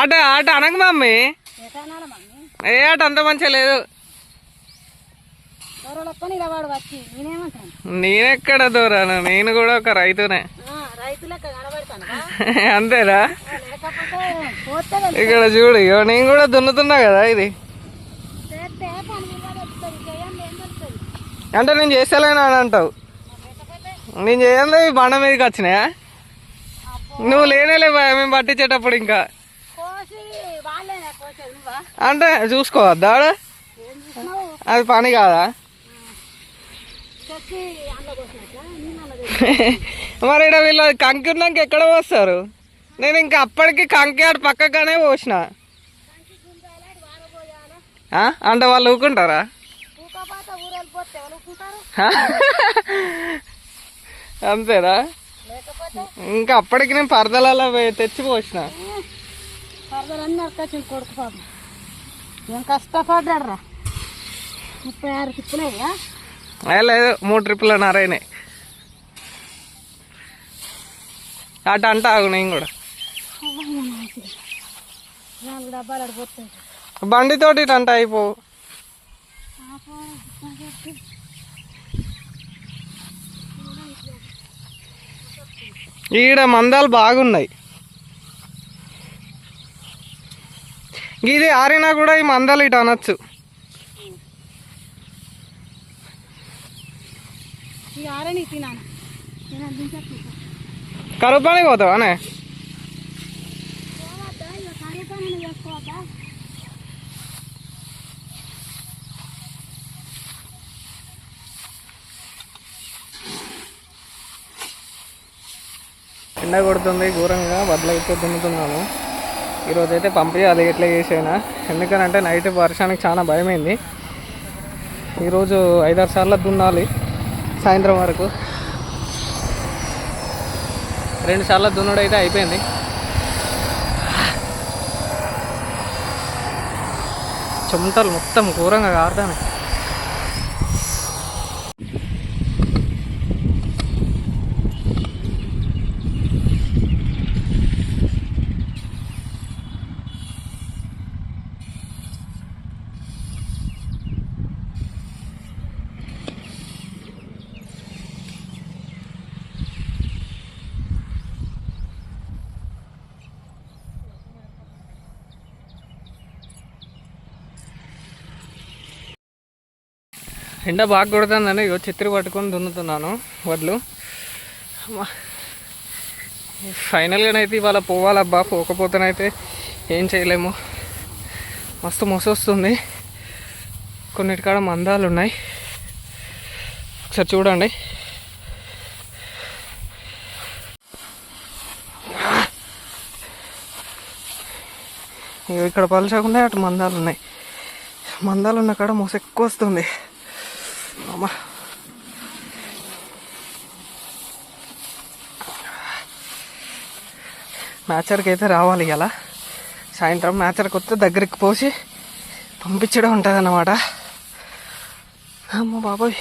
ఆట ఆట అనక మమ్మీ. ఏ ఆట అంత మంచిగా లేదు. నేనెక్కడ దూరాను? నేను కూడా ఒక రైతునే. అంతేనా. ఇక్కడ చూడు ఇగో నేను కూడా దున్నుతున్నా కదా ఇది. అంటే నేను చేస్తలేను అని అంటావు. నేను చేయండి ఈ బండ మీదకి వచ్చినాయా? నువ్వు లేనేలే మేము పట్టించేటప్పుడు ఇంకా. అంటే చూసుకోవద్దా అది పని కాదా? మరి ఇక్కడ వీళ్ళు కంకి ఉన్నాక ఎక్కడ పోస్తారు? నేను ఇంకా అప్పటికి కంకి ఆడ పక్కగానే పోసిన. అంటే వాళ్ళు ఊకుంటారా? ఊకపోతే అంతేనా? ఇంకా అప్పటికి నేను పరదలలో పోయి తెచ్చి పోసిన. ఏం ముప్పై ఆరు లేదు మూడు ట్రిప్పులు నారాయణే. అటు అంట ఆగు నేను కూడా. బండితోటి ఇటు అంట అయిపో. ఈడ మందాలు బాగున్నాయి. ఇది ఆరినా కూడా ఈ మందాలు ఇటు అనొచ్చు. పనికి పోతావానే ఎండ కొడుతుంది ఘోరంగా బద్దలైతే దున్నుతున్నాను. ఈరోజు అయితే పంపించాలి ఎట్లా చేసైనా? ఎందుకనంటే నైట్ వర్షానికి చాలా భయమైంది. ఈరోజు ఐదారు సార్లు దున్నాలి సాయంత్రం వరకు. రెండు సార్లు దున్నడం అయితే అయిపోయింది. చెమటలు మొత్తం ఘోరంగా కారుతాను ఎండ బాగా కొడుతుందని ఇగో చిత్రి పట్టుకొని దున్నుతున్నాను వడ్లు. ఫైనల్గానైతే ఇవాళ పోవాలబ్బా పోకపోతేనైతే ఏం చేయలేము. మస్తు మొసొస్తుంది. కొన్నిటికాడ మందాలు ఉన్నాయి ఒకసారి చూడండి. ఇక్కడ పలచకుండా అటు మందాలు ఉన్నాయి మందాలు ఉన్న కాడ మొస ఎక్కువ వస్తుంది. అమ్మా మ్యాచర్కి అయితే రావాలి ఇలా సాయంత్రం మ్యాచర్కి వస్తే దగ్గరికి పోసి పంపించడం ఉంటుంది అన్నమాట అమ్మ బాబోయ్.